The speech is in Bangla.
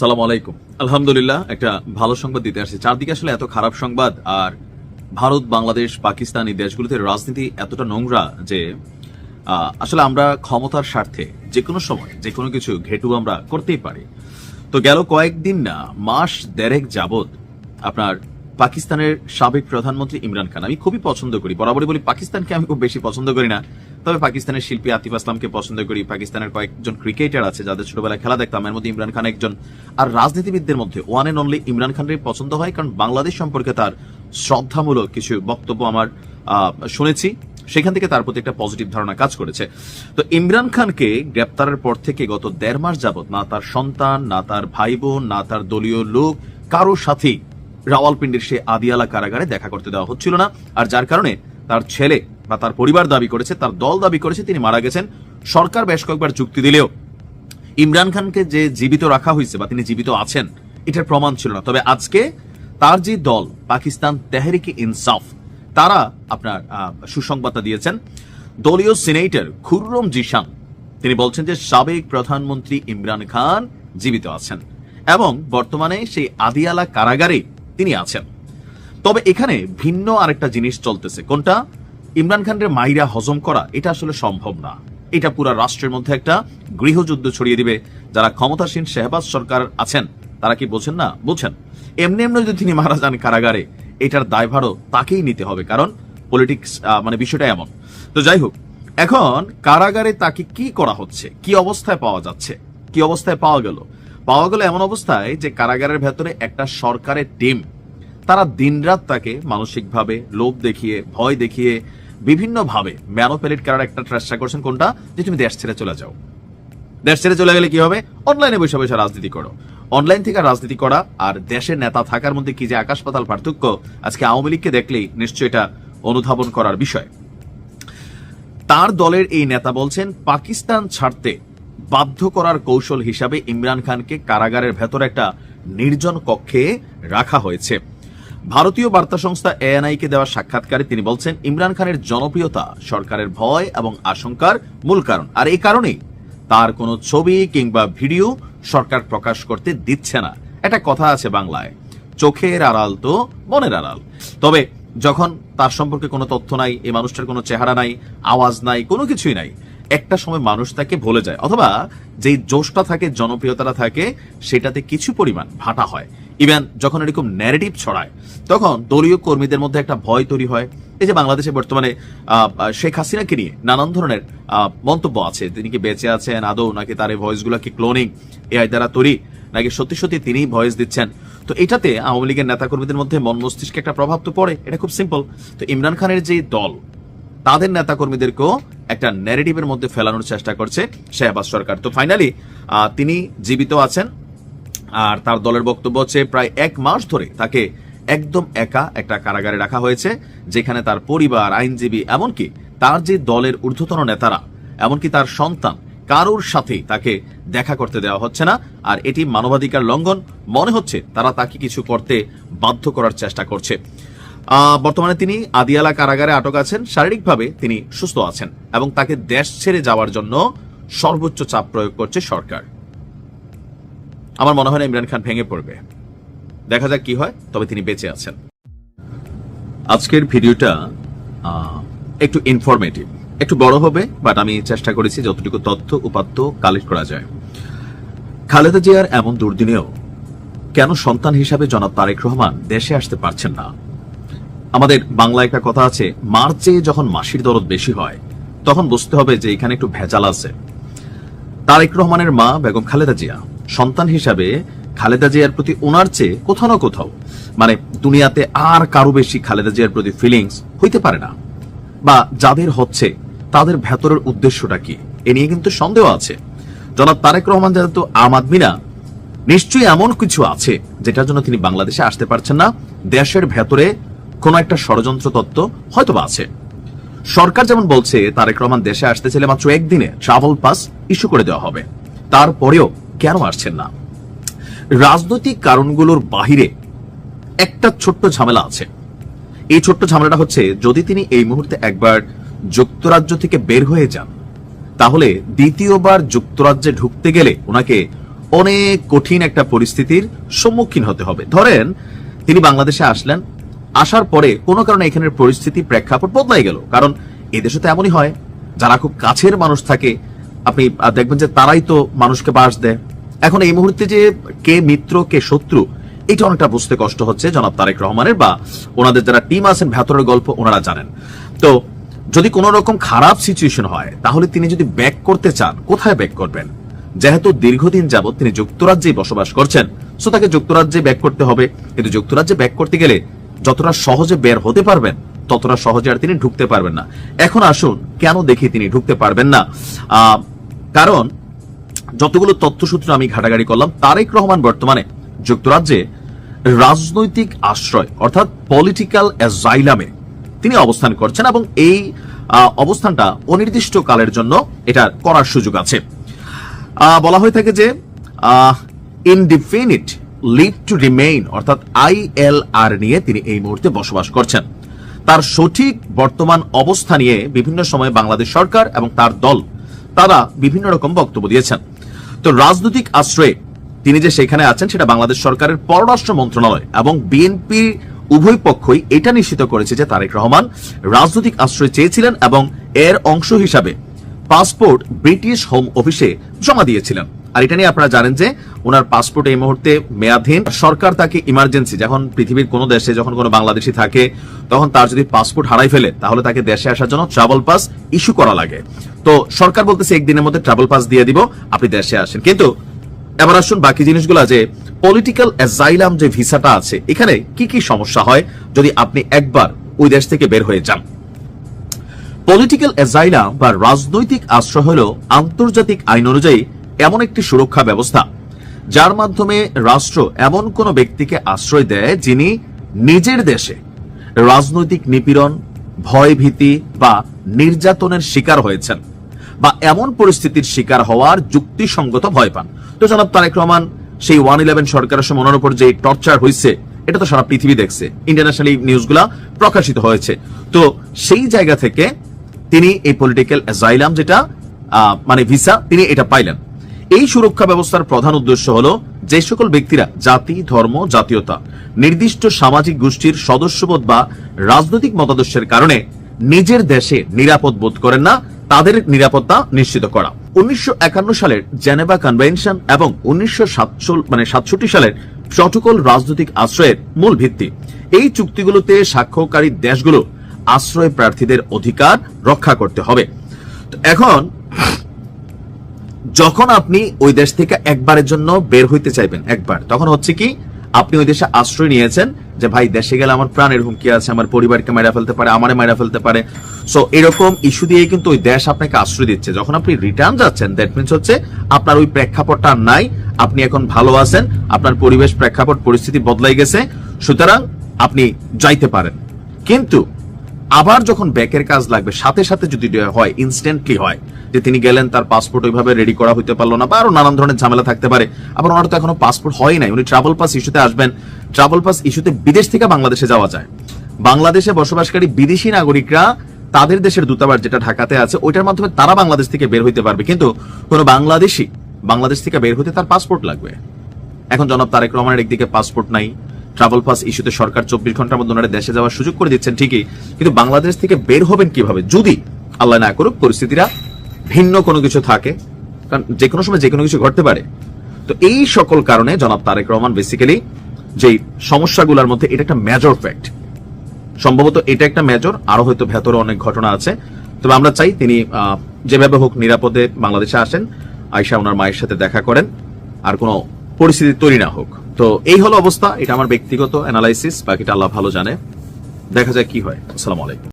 সালাম আলাইকুম। আলহামদুলিল্লাহ, একটা ভালো সংবাদ দিতে আসছে। চারদিকে আসলে এত খারাপ সংবাদ, আর ভারত, বাংলাদেশ, পাকিস্তান এই দেশগুলোতে রাজনীতি এতটা নোংরা যে আসলে আমরা ক্ষমতার স্বার্থে যে কোনো সময়, যে কোনো কিছু ঘেটু আমরা করতেই পারি। তো গেল কয়েকদিন না, মাস দেড়েক যাবত আপনার পাকিস্তানের সাবেক প্রধানমন্ত্রী ইমরান খান। আমি খুবই পছন্দ করি। বরাবরই বলি, পাকিস্তানকে আমি খুব বেশি পছন্দ করি না। তবে পাকিস্তানের শিল্পী আতিফ আসলামকে পছন্দ করি। পাকিস্তানের কয়েকজন ক্রিকেটার আছে, যাদের ছোটবেলায় খেলা দেখতাম। এর মধ্যে ইমরান খান একজন। আর রাজনীতিবিদদের মধ্যে ওয়ান এন্ড অনলি ইমরান খানের পছন্দ হয়, কারণ বাংলাদেশ সম্পর্কে তার শ্রদ্ধামূলক কিছু বক্তব্য আমার শুনেছি। সেখান থেকে তার প্রতি একটা পজিটিভ ধারণা কাজ করেছে। তো ইমরান খানকে গ্রেপ্তারের পর থেকে গত দেড় মাস যাবত না তার সন্তান, না তার ভাই বোন না তার দলীয় লোক, কারও সাথেই রাওয়ালপিন্ডির সে আদিয়ালা কারাগারে দেখা করতে দেওয়া হচ্ছিল না, আর যার কারণে তার ছেলে বা তার পরিবার দাবি করেছে, তার দল দাবি করেছে, তিনি মারা গেছেন। সরকার বেশ কয়েকবার যুক্তি দিলেও ইমরান খানকে যে জীবিত রাখা হয়েছে বা তিনি জীবিত আছেন, এটার প্রমাণ ছিল না। তবে আজকে তার যে দল, পাকিস্তান তেহরিকে ইনসাফ, তারা আপনার সুসংবাদটা দিয়েছেন। দলীয় সিনেটর খুররম জিশান, তিনি বলছেন যে সাবেক প্রধানমন্ত্রী ইমরান খান জীবিত আছেন এবং বর্তমানে সেই আদিয়ালা কারাগারে তিনি আছেন। তবে এখানে ভিন্ন আরেকটা জিনিস চলতেছে। কোনটা? ইমরান খানের মাইরা হজম করা, এটা আসলে সম্ভব না। এটা পুরা রাষ্ট্রের মধ্যে একটা গৃহযুদ্ধ ছড়িয়ে দিবে। যারা ক্ষমতাসীন শেহবাজ সরকার আছেন, তারা কি বোঝেন না? বোঝেন। এমনি এমনি যদি তিনি মারা যান কারাগারে, এটার দায়ভারও তাকেই নিতে হবে। কারণ পলিটিক্স মানে বিষয়টা এমন। তো যাই হোক, এখন কারাগারে তাকে কি করা হচ্ছে? কি অবস্থায় পাওয়া যাচ্ছে? কি অবস্থায় পাওয়া গেল? পাওয়া গেল এমন অবস্থায় যে কারাগারের ভেতরে একটা সরকারের টিম, তারা দিনরাত তাকে মানসিকভাবে লোভ দেখিয়ে, ভয় দেখিয়ে, বিভিন্নভাবে ম্যানোপেলেট করার একটা চেষ্টা করছেন কোনটা? যে তুমি দেশ ছেড়ে চলে যাও। দেশ ছেড়ে চলে গেলে কি হবে? অনলাইনে বসে বসে রাজনীতি করো। অনলাইন থেকে রাজনীতি করা আর দেশের নেতা থাকার মধ্যে কি যে আকাশ পাতাল পার্থক্য, আজকে আওয়ামী লীগকে দেখলেই নিশ্চয়ই এটা অনুধাবন করার বিষয়। তার দলের এই নেতা বলছেন, পাকিস্তান ছাড়তে বাধ্য করার কৌশল হিসাবে ইমরান খানকে কারাগারের ভেতর একটা নির্জন কক্ষে রাখা হয়েছে। ভারতীয় বার্তা সংস্থা এএনআই কে দেওয়া সাক্ষাৎকারে তিনি বলছেন, ইমরান খানের জনপ্রিয়তা সরকারের ভয় এবং আশঙ্কার মূল কারণ। আর এই কারণেই তার কোনো ছবি কিংবা ভিডিও সরকার প্রকাশ করতে দিচ্ছে না। একটা কথা আছে বাংলায়, চোখের আড়াল তো মনের আড়াল। তবে যখন তার সম্পর্কে কোনো তথ্য নাই, এই মানুষটার কোনো চেহারা নাই, আওয়াজ নাই, কোনো কিছুই নাই একটা সময় মানুষ তাকে ভুলে যায়, অথবা যেই জোশটা থাকে, জনপ্রিয়তাটা থাকে, সেটাতে কিছু পরিমাণ ভাটা হয়। ইভেন যখন এরকম ন্যারেটিভ ছড়ায়, তখন দলীয় কর্মীদের মধ্যে একটা ভয় তৈরি হয়। এই যে বাংলাদেশে বর্তমানে শেখ হাসিনাকে নিয়ে নানান ধরনের মন্তব্য আছে। তিনি কি বেঁচে আছেন, আদৌ নাকি তার এই ভয়েসগুলো কি ক্লোনিং এআই দ্বারা তৈরি, নাকি সত্যি সত্যি তিনি ভয়েস দিচ্ছেন? তো এটাতে আওয়ামী লীগের নেতাকর্মীদের মধ্যে মন মস্তিষ্কে একটা প্রভাব তো পড়ে। এটা খুব সিম্পল তো ইমরান খানের যে দল, তাদের নেতাকর্মীদেরকেও একটা ন্যারেটিভের মধ্যে ফেলানোর চেষ্টা করছে শেহবাজ সরকার। তো ফাইনালি তিনি জীবিত আছেন আর তার দলের বক্তব্য হচ্ছে প্রায় এক মাস ধরে তাকে একদম একা একটা কারাগারে রাখা হয়েছে, যেখানে তার পরিবার, আইনজীবী এমনকি তার যে দলের ঊর্ধ্বতন নেতারা, এমনকি তার সন্তান, কারোর সাথে তাকে দেখা করতে দেওয়া হচ্ছে না। আর এটি মানবাধিকার লঙ্ঘন, মনে হচ্ছে তারা তাকে কিছু করতে বাধ্য করার চেষ্টা করছে। বর্তমানে তিনি আদিয়ালা কারাগারে আটক আছেন। শারীরিকভাবে তিনি সুস্থ আছেন এবং তাকে দেশ ছেড়ে যাওয়ার জন্য সর্বোচ্চ চাপ প্রয়োগ করছে সরকার। আমার মনে হয় না ইমরান খান ভেঙে পড়বে। দেখা যাক কি হয়, তবে তিনি বেঁচে আছেন। আজকের ভিডিওটা একটু ইনফরমেটিভ একটু বড় হবে বাট আমি চেষ্টা করেছি যতটুকু তথ্য উপাত্ত কালেক্ট করা যায়। খালেদা জিয়ার এমন দুর্দিনেও কেন সন্তান হিসাবে জনাব তারেক রহমান দেশে আসতে পারছেন না? আমাদের বাংলা একটা কথা আছে মার চেয়ে যখন মাসির দরদ বেশি হয়, তখন বুঝতে হবে যে এখানে একটু ভেজাল আছে। তারেক রহমানের মা বেগম খালেদা জিয়া, সন্তান হিসাবে খালেদা জিয়ার প্রতি ওনার চেয়ে কোথাও না কোথাও মানে দুনিয়াতে আর কারও বেশি খালেদা জিয়ার প্রতি ফিলিংস হইতে পারে না। বা যাদের হচ্ছে, তাদের ভেতরের উদ্দেশ্যটা কি, এ নিয়ে কিন্তু সন্দেহ আছে। জনাব তারেক রহমান যেহেতু আম আদমি না, নিশ্চয়ই এমন কিছু আছে, যেটার জন্য তিনি বাংলাদেশে আসতে পারছেন না, দেশের ভেতরে কোন একটা ষড়যন্ত্র তত্ত্ব হয়তো বা আছে। সরকার যেমন বলছে, তারেক রহমান দেশে আসতে চাইলে মাত্র একদিনে ট্রাভেল পাস ইস্যু করে দেওয়া হবে। তারপরেও কেন আসছেন না? রাজনৈতিক কারণগুলোর বাহিরে একটা ছোট্ট ঝামেলা আছে। এই ছোট্ট ঝামেলাটা হচ্ছে, যদি তিনি এই মুহূর্তে একবার যুক্তরাজ্য থেকে বের হয়ে যান, তাহলে দ্বিতীয়বার যুক্তরাজ্যে ঢুকতে গেলে ওনাকে অনেক কঠিন একটা পরিস্থিতির সম্মুখীন হতে হবে। ধরেন, তিনি বাংলাদেশে আসলেন আসার পরে কোনো কারণে এখানের পরিস্থিতি প্রেক্ষাপট বদলাই গেল। কারণ এদেশে তো এমনই হয়, যারা খুব কাছের মানুষ থাকে, আপনি দেখবেন যে তারাই তো মানুষকে বাস দেয়। এখন এই মুহূর্তে যে কে মিত্র, কে শত্রু, এটা অনেকটা বুঝতে কষ্ট হচ্ছে জনাব তারেক রহমানের বা ওনাদের যারা টিম আছেন, ভেতরের গল্প ওনারা জানেন। তো যদি কোনো রকম খারাপ সিচুয়েশন হয়, তাহলে তিনি যদি ব্যাক করতে চান, কোথায় ব্যাক করবেন? যেহেতু দীর্ঘদিন যাবৎ তিনি যুক্তরাজ্যে বসবাস করছেন সো তাকে যুক্তরাজ্যে ব্যাক করতে হবে। কিন্তু যুক্তরাজ্যে ব্যাক করতে গেলে যতটা সহজে বের হতে পারবেন, ততটা সহজে আর তিনি ঢুকতে পারবেন না। এখন আসুন, কেন দেখি তিনি ঢুকতে পারবেন না? কারণ যতগুলো তথ্যসূত্র আমি ঘাটাঘাটি করলাম, তারেক রহমান বর্তমানে যুক্তরাজ্যে রাজনৈতিক আশ্রয়, অর্থাৎ পলিটিক্যাল অ্যাজাইলামে তিনি অবস্থান করছেন এবং এই অবস্থানটা অনির্দিষ্ট কালের জন্য এটা করার সুযোগ আছে। বলা হয়ে থাকে যে ইনডিফিনিট লিভ টু রিমেইন অর্থাৎ আইএলআর নিয়ে তিনি এই মুহূর্তে বসবাস করছেন। তার সঠিক বর্তমান অবস্থা নিয়ে বিভিন্ন সময়ে বাংলাদেশ সরকার এবং তার দল, তারা বিভিন্ন রকম বক্তব্য দিয়েছেন। তো রাজনৈতিক আশ্রয়ে তিনি যে সেখানে আছেন, সেটা বাংলাদেশ সরকারের পররাষ্ট্র মন্ত্রণালয় এবং বিএনপি উভয় পক্ষই এটা নিশ্চিত করেছে যে তারেক রহমান রাজনৈতিক আশ্রয় চেয়েছিলেন এবং এর অংশ হিসাবে পাসপোর্ট ব্রিটিশ হোম অফিসে জমা দিয়েছিলেন। আর এটা নিয়ে আপনারা জানেন যে ওনার পাসপোর্ট এই মুহূর্তে মেয়াধীন সরকার তাকে ইমার্জেন্সি যখন পৃথিবীর কোনো দেশে যখন কোনো বাংলাদেশি থাকে, তখন তার যদি পাসপোর্ট হারাই ফেলে, তাহলে তাকে দেশে আসার জন্য ট্রাভেল পাস ইস্যু করা লাগে। তো সরকার বলতেছে, একদিনের মধ্যে ট্রাভেল পাস দিয়ে দিব, আপনি দেশে আসেন। কিন্তু এবার আসুন বাকি জিনিসগুলো যে পলিটিক্যাল অ্যাজাইলাম যে ভিসাটা আছে, এখানে কি কি সমস্যা হয়, যদি আপনি একবার ওই দেশ থেকে বের হয়ে যান। পলিটিক্যাল অ্যাজাইলাম বা রাজনৈতিক আশ্রয় হল আন্তর্জাতিক আইন অনুযায়ী এমন একটি সুরক্ষা ব্যবস্থা, যার মাধ্যমে রাষ্ট্র এমন কোন ব্যক্তিকে আশ্রয় দেয় যিনি নিজের দেশে রাজনৈতিক নিপীড়ন, ভয়ভীতি বা নির্যাতনের শিকার হয়েছেন বা এমন পরিস্থিতির শিকার হওয়ার যুক্তিসঙ্গত ভয় পান। তো জনাব তারেক রহমান, সেই ওয়ান ইলেভেন সরকারের সময় ওনার উপর যে টর্চার হয়েছে এটা তো সারা পৃথিবী দেখছে ইন্টারন্যাশনাল নিউজগুলা প্রকাশিত হয়েছে। তো সেই জায়গা থেকে তিনি এই পলিটিক্যাল অ্যাজাইলাম যেটা মানে ভিসা তিনি এটা পাইলেন। এই সুরক্ষা ব্যবস্থার প্রধান উদ্দেশ্য হল যে সকল ব্যক্তিরা জাতি, ধর্ম, জাতীয়তা, নির্দিষ্ট সামাজিক গোষ্ঠীর সদস্যবোধ বা রাজনৈতিক মতাদর্শের কারণে নিজের দেশে নিরাপদ বোধ করেন না, তাদের নিরাপত্তা নিশ্চিত করা। উনিশশো একান্ন সালের জেনেভা কনভেনশন এবং উনিশশো মানে সাতষট্টি সালের প্রটোকল রাজনৈতিক আশ্রয়ের মূল ভিত্তি। এই চুক্তিগুলোতে স্বাক্ষরকারী দেশগুলো আশ্রয় প্রার্থীদের অধিকার রক্ষা করতে হবে। এখন যখন আপনি ওই দেশ থেকে একবারের জন্য বের হইতে চাইবেন, একবার, তখন হচ্ছে কি, আপনি ওই দেশে আশ্রয় নিয়েছেন যে, ভাই, দেশে গেলে আমার প্রাণের হুমকি আছে, আমার পরিবারকে মারা ফেলতে পারে, আমারে মারা ফেলতে পারে। সো এরকম ইস্যু দিয়ে কিন্তু ওই দেশ আপনাকে আশ্রয় দিচ্ছে। যখন আপনি রিটার্ন যাচ্ছেন দ্যাট মিনস হচ্ছে আপনার ওই প্রেক্ষাপটটা নাই, আপনি এখন ভালো আছেন, আপনার পরিবেশ প্রেক্ষাপট, পরিস্থিতি বদলাই গেছে, সুতরাং আপনি যাইতে পারেন। কিন্তু আবার যখন ব্যাকের কাজ লাগবে, সাথে সাথে যদি হয় ইনস্ট্যান্টলি হয়। যে তিনি গেলেন, তার পাসপোর্ট ওইভাবে রেডি করা হইতে পারল না, বা আরও নানান ধরনের ঝামেলা থাকতে পারে। আবার ওনার তো এখনও পাসপোর্ট হয় নাই। উনি ট্রাভেল পাস ইস্যুতে আসবেন। ট্রাভেল পাস ইস্যুতে বিদেশ থেকে বাংলাদেশে যাওয়া যায়। বাংলাদেশে বসবাসকারী বিদেশি নাগরিকরা তাদের দেশের দূতাবাস যেটা ঢাকাতে আছে, ওইটার মাধ্যমে তারা বাংলাদেশ থেকে বের হইতে পারবে। কিন্তু কোনো বাংলাদেশি বাংলাদেশ থেকে বের হতে তার পাসপোর্ট লাগবে। এখন জনাব তারেক রহমানের একদিকে পাসপোর্ট নাই ট্রাভেল পাস ইস্যুতে সরকার চব্বিশ ঘণ্টার মধ্যে ওনারা দেশে যাওয়ার সুযোগ করে দিচ্ছেন, ঠিকই। কিন্তু বাংলাদেশ থেকে বের হবেন কীভাবে? যদি আল্লাহ না করুক পরিস্থিতিরা ভিন্ন কোনো কিছু থাকে, কারণ যে কোনো সময় যে কোনো কিছু ঘটতে পারে। তো এই সকল কারণে জনাব তারেক রহমান বেসিক্যালি যে সমস্যাগুলোর মধ্যে এটা একটা মেজর ফ্যাক্ট সম্ভবত এটা একটা মেজর আরও হয়তো ভেতরে অনেক ঘটনা আছে। তবে আমরা চাই তিনি যেভাবে হোক নিরাপদে বাংলাদেশে আসেন আয়সা ওনার মায়ের সাথে দেখা করেন, আর কোনো পরিস্থিতি তৈরি না হোক। তো এই হলো অবস্থা, এটা আমার ব্যক্তিগত অ্যানালাইসিস বাকিটা আল্লাহ ভালো জানে। দেখা যায় কি হয়। আসসালামু আলাইকুম।